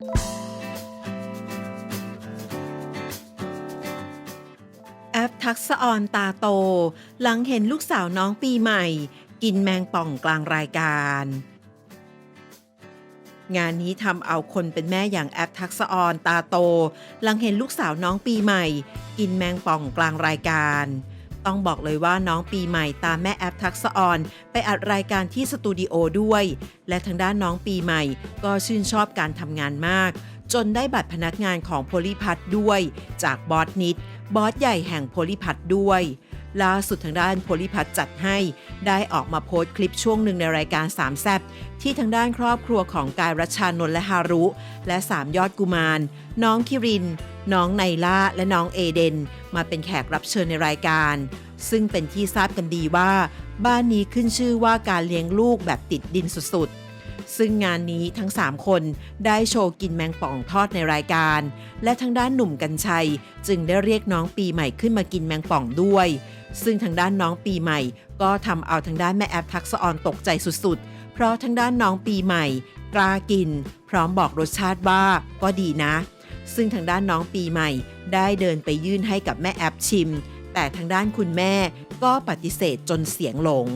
แอปทักษออนตาโต หลังเห็นลูกสาวน้องปีใหม่ กินแมงป่องกลางรายการ งานนี้ทำเอาคนเป็นแม่อย่างแอปทักษออนตาโต หลังเห็นลูกสาวน้องปีใหม่ กินแมงป่องกลางรายการ ต้องบอกเลยว่าน้องปีใหม่ตามแม่แอปทักษะออน ไปอัดรายการที่สตูดิโอด้วย และทางด้านน้องปีใหม่ ก็ชื่นชอบการทำงานมาก จนได้บัตรพนักงานของโพลิพัทด้วย จากบอสนิดบอสใหญ่แห่งโพลิพัทด้วยล่าสุดทางด้านโพลิพัทจัดให้ ได้ออกมาโพสต์คลิปช่วงหนึ่งในรายการสามแซบที่ทางด้านครอบครัวของกายรัชชานนท์และฮารุ และสามยอดกุมาร น้องคิริน น้องไนล่าและน้องเอเดน มาเป็นแขกรับเชิญในรายการ ซึ่งเป็นที่ทราบกันดีว่า บ้านนี้ขึ้นชื่อว่าการเลี้ยงลูกแบบติดดินสุดๆ ซึ่งงานนี้ทั้ง 3 คนได้โชว์กินแมงป่องทอดในรายการ และทางด้านหนุ่มกัญชัย จึงได้เรียกน้องปีใหม่ขึ้นมากินแมงป่องด้วย ซึ่งทางด้านน้องปีใหม่ ก็ทำเอาทางด้านแม่แอปทักษออนตกใจสุดๆ เพราะทางด้านน้องปีใหม่กล้ากิน พร้อมบอกรสชาติว่าก็ดีนะ ซึ่งทางด้านน้องปีใหม่ ได้เดินไปยื่นให้กับแม่แอปชิม แต่ทางด้านคุณแม่ก็ปฏิเสธจนเสียงหลง